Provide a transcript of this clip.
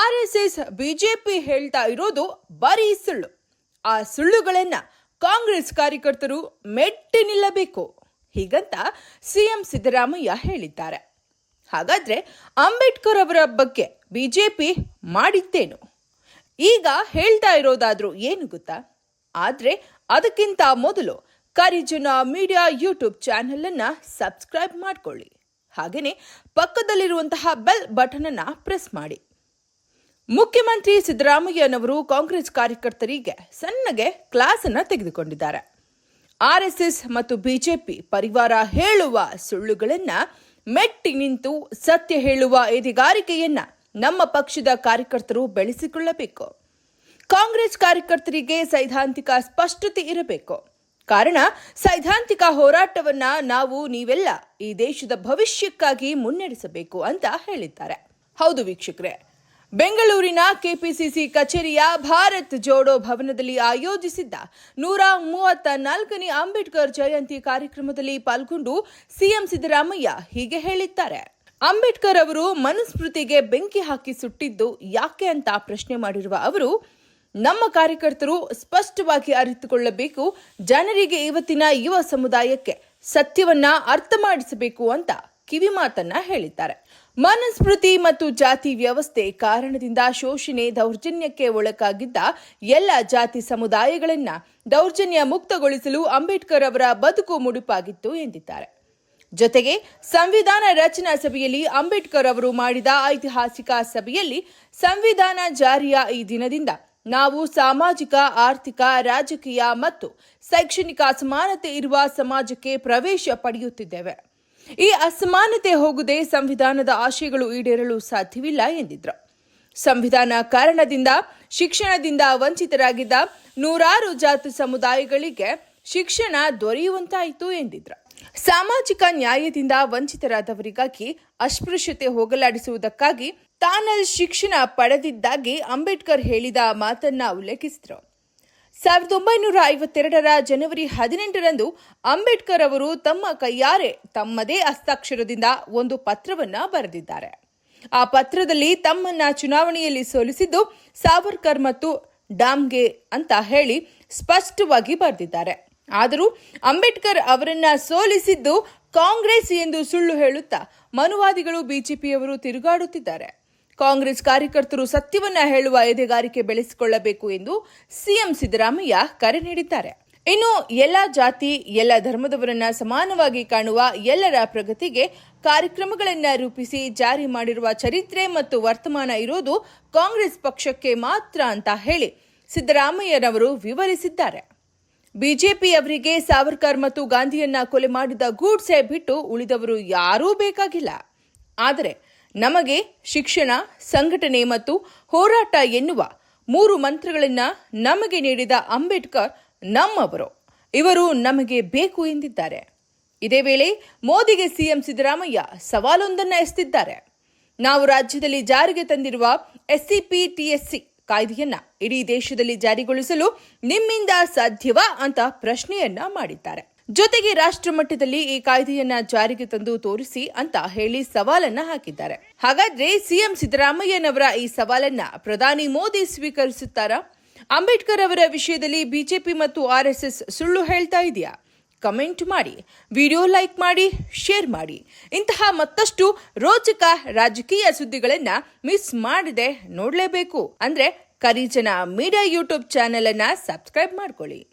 R S S BJP ಹೇಳ್ತಾ ಇರೋದು ಬರೀ ಸುಳ್ಳು. ಆ ಸುಳ್ಳುಗಳನ್ನ ಕಾಂಗ್ರೆಸ್ ಕಾರ್ಯಕರ್ತರು ಮೆಟ್ಟಿ ನಿಲ್ಲಬೇಕು. ಹೀಗಂತ ಸಿಎಂ ಸಿದ್ದರಾಮಯ್ಯ ಹೇಳಿದ್ದಾರೆ. ಹಾಗಾದ್ರೆ ಅಂಬೇಡ್ಕರ್ ಅವರ ಬಗ್ಗೆ ಬಿಜೆಪಿ ಮಾಡಿದ್ದೇನು ಈಗ ಹೇಳ್ತಾ ಇರೋದಾದ್ರೂ ಏನು ಗೊತ್ತಾ? ಆದ್ರೆ ಅದಕ್ಕಿಂತ ಮೊದಲು ಕರಿಜನ ಮೀಡಿಯಾ ಯೂಟ್ಯೂಬ್ ಚಾನೆಲ್ ಅನ್ನ ಸಬ್ಸ್ಕ್ರೈಬ್ ಮಾಡಿಕೊಳ್ಳಿ. ಹಾಗೆಯೇ ಪಕ್ಕದಲ್ಲಿರುವಂತಹ ಬೆಲ್ ಬಟನ್ ಅನ್ನ ಪ್ರೆಸ್ ಮಾಡಿ. ಮುಖ್ಯಮಂತ್ರಿ ಸಿದ್ದರಾಮಯ್ಯನವರು ಕಾಂಗ್ರೆಸ್ ಕಾರ್ಯಕರ್ತರಿಗೆ ಸಣ್ಣಗೆ ಕ್ಲಾಸ್ ಅನ್ನ ತೆಗೆದುಕೊಂಡಿದ್ದಾರೆ ಆರ್ಎಸ್ಎಸ್ ಮತ್ತು ಬಿಜೆಪಿ ಪರಿವಾರ ಹೇಳುವ ಸುಳ್ಳುಗಳನ್ನ ಮೆಟ್ಟಿ ನಿಂತು ಸತ್ಯ ಹೇಳುವ ಎದೆಗಾರಿಕೆಯನ್ನ ನಮ್ಮ ಪಕ್ಷದ ಕಾರ್ಯಕರ್ತರು ಬೆಳೆಸಿಕೊಳ್ಳಬೇಕು. ಕಾಂಗ್ರೆಸ್ ಕಾರ್ಯಕರ್ತರಿಗೆ ಸೈದ್ಧಾಂತಿಕ ಸ್ಪಷ್ಟತೆ ಇರಬೇಕು. ಕಾರಣ, ಸೈದ್ಧಾಂತಿಕ ಹೋರಾಟವನ್ನ ನಾವು ನೀವೆಲ್ಲ ಈ ದೇಶದ ಭವಿಷ್ಯಕ್ಕಾಗಿ ಮುನ್ನಡೆಸಬೇಕು ಅಂತ ಹೇಳಿದ್ದಾರೆ. ಹೌದು ವೀಕ್ಷಕರೇ ಬೆಂಗಳೂರಿನ ಕೆಪಿಸಿಸಿ ಕಚೇರಿಯ ಭಾರತ್ ಜೋಡೋ ಭವನದಲ್ಲಿ ಆಯೋಜಿಸಿದ್ದ ನೂರ ಮೂವತ್ತ ನಾಲ್ಕನೇ ಅಂಬೇಡ್ಕರ್ ಜಯಂತಿ ಕಾರ್ಯಕ್ರಮದಲ್ಲಿ ಪಾಲ್ಗೊಂಡು ಸಿಎಂ ಸಿದ್ದರಾಮಯ್ಯ ಹೀಗೆ ಹೇಳಿದ್ದಾರೆ. ಅಂಬೇಡ್ಕರ್ ಅವರು ಮನುಸ್ಮೃತಿಗೆ ಬೆಂಕಿ ಹಾಕಿ ಸುಟ್ಟಿದ್ದು ಯಾಕೆ ಅಂತ ಪ್ರಶ್ನೆ ಮಾಡಿರುವ ಅವರು, ನಮ್ಮ ಕಾರ್ಯಕರ್ತರು ಸ್ಪಷ್ಟವಾಗಿ ಅರಿತುಕೊಳ್ಳಬೇಕು, ಜನರಿಗೆ ಇವತ್ತಿನ ಯುವ ಸಮುದಾಯಕ್ಕೆ ಸತ್ಯವನ್ನ ಅರ್ಥ ಮಾಡಿಸಬೇಕು ಅಂತ ಕಿವಿ ಮಾತನ್ನ ಹೇಳಿದ್ದಾರೆ. ಮನುಸ್ಮೃತಿ ಮತ್ತು ಜಾತಿ ವ್ಯವಸ್ಥೆ ಕಾರಣದಿಂದ ಶೋಷಣೆ ದೌರ್ಜನ್ಯಕ್ಕೆ ಒಳಗಾಗಿದ್ದ ಎಲ್ಲ ಜಾತಿ ಸಮುದಾಯಗಳನ್ನ ದೌರ್ಜನ್ಯ ಮುಕ್ತಗೊಳಿಸಲು ಅಂಬೇಡ್ಕರ್ ಅವರ ಬದುಕು ಮುಡುಪಾಗಿತ್ತು ಎಂದಿದ್ದಾರೆ. ಜೊತೆಗೆ ಸಂವಿಧಾನ ರಚನಾ ಸಭೆಯಲ್ಲಿ ಅಂಬೇಡ್ಕರ್ ಅವರು ಮಾಡಿದ ಐತಿಹಾಸಿಕ ಸಭೆಯಲ್ಲಿ ಸಂವಿಧಾನ ಜಾರಿಯ ಈ ದಿನದಿಂದ ನಾವು ಸಾಮಾಜಿಕ, ಆರ್ಥಿಕ, ರಾಜಕೀಯ ಮತ್ತು ಶೈಕ್ಷಣಿಕ ಅಸಮಾನತೆ ಇರುವ ಸಮಾಜಕ್ಕೆ ಪ್ರವೇಶ ಪಡೆಯುತ್ತಿದ್ದೇವೆ. ಈ ಅಸಮಾನತೆ ಹೋಗದೆ ಸಂವಿಧಾನದ ಆಶಯಗಳು ಈಡೇರಲು ಸಾಧ್ಯವಿಲ್ಲ ಎಂದಿದ್ರು. ಸಂವಿಧಾನ ಕಾರಣದಿಂದ, ಶಿಕ್ಷಣದಿಂದ ವಂಚಿತರಾಗಿದ್ದ ನೂರಾರು ಜಾತಿ ಸಮುದಾಯಗಳಿಗೆ ಶಿಕ್ಷಣ ದೊರೆಯುವಂತಾಯಿತು ಎಂದಿದ್ರು. ಸಾಮಾಜಿಕ ನ್ಯಾಯದಿಂದ ವಂಚಿತರಾದವರಿಗಾಗಿ ಅಸ್ಪೃಶ್ಯತೆ ಹೋಗಲಾಡಿಸುವುದಕ್ಕಾಗಿ ತಾನಲ್ಲಿ ಶಿಕ್ಷಣ ಪಡೆದಿದ್ದಾಗಿ ಅಂಬೇಡ್ಕರ್ ಹೇಳಿದ ಮಾತನ್ನ ಉಲ್ಲೇಖಿಸಿದರು. ಸಾವಿರದ ಒಂಬೈನೂರ ಐವತ್ತೆರಡರ ಜನವರಿ ಹದಿನೆಂಟರಂದು ಅಂಬೇಡ್ಕರ್ ಅವರು ತಮ್ಮ ಕೈಯಾರೆ ತಮ್ಮದೇ ಹಸ್ತಾಕ್ಷರದಿಂದ ಒಂದು ಪತ್ರವನ್ನ ಬರೆದಿದ್ದಾರೆ. ಆ ಪತ್ರದಲ್ಲಿ ತಮ್ಮನ್ನ ಚುನಾವಣೆಯಲ್ಲಿ ಸೋಲಿಸಿದ್ದು ಸಾವರ್ಕರ್ ಮತ್ತು ಡಾಮ್ಗೆ ಅಂತ ಹೇಳಿ ಸ್ಪಷ್ಟವಾಗಿ ಬರೆದಿದ್ದಾರೆ. ಆದರೂ ಅಂಬೇಡ್ಕರ್ ಅವರನ್ನ ಸೋಲಿಸಿದ್ದು ಕಾಂಗ್ರೆಸ್ ಎಂದು ಸುಳ್ಳು ಹೇಳುತ್ತಾ ಮನುವಾದಿಗಳು ಬಿಜೆಪಿಯವರು ತಿರುಗಾಡುತ್ತಿದ್ದಾರೆ. ಕಾಂಗ್ರೆಸ್ ಕಾರ್ಯಕರ್ತರು ಸತ್ಯವನ್ನ ಹೇಳುವ ಎದೆಗಾರಿಕೆ ಬೆಳೆಸಿಕೊಳ್ಳಬೇಕು ಎಂದು ಸಿಎಂ ಸಿದ್ದರಾಮಯ್ಯ ಕರೆ ನೀಡಿದ್ದಾರೆ. ಇನ್ನು ಎಲ್ಲ ಜಾತಿ, ಎಲ್ಲ ಧರ್ಮದವರನ್ನ ಸಮಾನವಾಗಿ ಕಾಣುವ ಎಲ್ಲರ ಪ್ರಗತಿಗೆ ಕಾರ್ಯಕ್ರಮಗಳನ್ನ ರೂಪಿಸಿ ಜಾರಿ ಮಾಡಿರುವ ಚರಿತ್ರೆ ಮತ್ತು ವರ್ತಮಾನ ಇರೋದು ಕಾಂಗ್ರೆಸ್ ಪಕ್ಷಕ್ಕೆ ಮಾತ್ರ ಅಂತ ಹೇಳಿ ಸಿದ್ದರಾಮಯ್ಯನವರು ವಿವರಿಸಿದ್ದಾರೆ. ಬಿಜೆಪಿಯವರಿಗೆ ಸಾವರ್ಕರ್ ಮತ್ತು ಗಾಂಧಿಯನ್ನ ಕೊಲೆ ಮಾಡಿದ ಗೂಡ್ಸೆ ಬಿಟ್ಟು ಉಳಿದವರು ಯಾರೂ ಬೇಕಾಗಿಲ್ಲ. ಆದರೆ ನಮಗೆ ಶಿಕ್ಷಣ, ಸಂಘಟನೆ ಮತ್ತು ಹೋರಾಟ ಎನ್ನುವ ಮೂರು ಮಂತ್ರಗಳನ್ನು ನಮಗೆ ನೀಡಿದ ಅಂಬೇಡ್ಕರ್ ನಮ್ಮವರು. ಇವರು ನಮಗೆ ಬೇಕು ಎಂದಿದ್ದಾರೆ. ಇದೇ ವೇಳೆ ಮೋದಿಗೆ ಸಿಎಂ ಸಿದ್ದರಾಮಯ್ಯ ಸವಾಲೊಂದನ್ನು ಎಸೆದಿದ್ದಾರೆ. ನಾವು ರಾಜ್ಯದಲ್ಲಿ ಜಾರಿಗೆ ತಂದಿರುವ ಎಸ್ಸಿಪಿ ಟಿಎಸ್ಸಿ ಕಾಯ್ದೆಯನ್ನ ಇಡೀ ದೇಶದಲ್ಲಿ ಜಾರಿಗೊಳಿಸಲು ನಿಮ್ಮಿಂದ ಸಾಧ್ಯವಾ ಅಂತ ಪ್ರಶ್ನೆಯನ್ನ ಮಾಡಿದ್ದಾರೆ. ಜೊತೆಗೆ ರಾಷ್ಟ್ರ ಮಟ್ಟದಲ್ಲಿ ಈ ಕಾಯ್ದೆಯನ್ನ ಜಾರಿಗೆ ತಂದು ತೋರಿಸಿ ಅಂತ ಹೇಳಿ ಸವಾಲನ್ನ ಹಾಕಿದ್ದಾರೆ. ಹಾಗಾದ್ರೆ ಸಿಎಂ ಸಿದ್ದರಾಮಯ್ಯನವರ ಈ ಸವಾಲನ್ನ ಪ್ರಧಾನಿ ಮೋದಿ ಸ್ವೀಕರಿಸುತ್ತಾರಾ? ಅಂಬೇಡ್ಕರ್ ಅವರ ವಿಷಯದಲ್ಲಿ ಬಿಜೆಪಿ ಮತ್ತು ಆರ್ಎಸ್ಎಸ್ ಸುಳ್ಳು ಹೇಳ್ತಾ ಇದೆಯಾ? ಕಮೆಂಟ್ ಮಾಡಿ, ವಿಡಿಯೋ ಲೈಕ್ ಮಾಡಿ, ಶೇರ್ ಮಾಡಿ. ಇಂತಹ ಮತ್ತಷ್ಟು ರೋಚಕ ರಾಜಕೀಯ ಸುದ್ದಿಗಳನ್ನ ಮಿಸ್ ಮಾಡದೆ ನೋಡಲೇಬೇಕು. ಅಂದ್ರೆ ಕರಿಜನ ಮೀಡಿಯಾ ಯೂಟ್ಯೂಬ್ ಚಾನೆಲ್ ಅನ್ನ ಸಬ್ಸ್ಕ್ರೈಬ್ ಮಾಡ್ಕೊಳ್ಳಿ.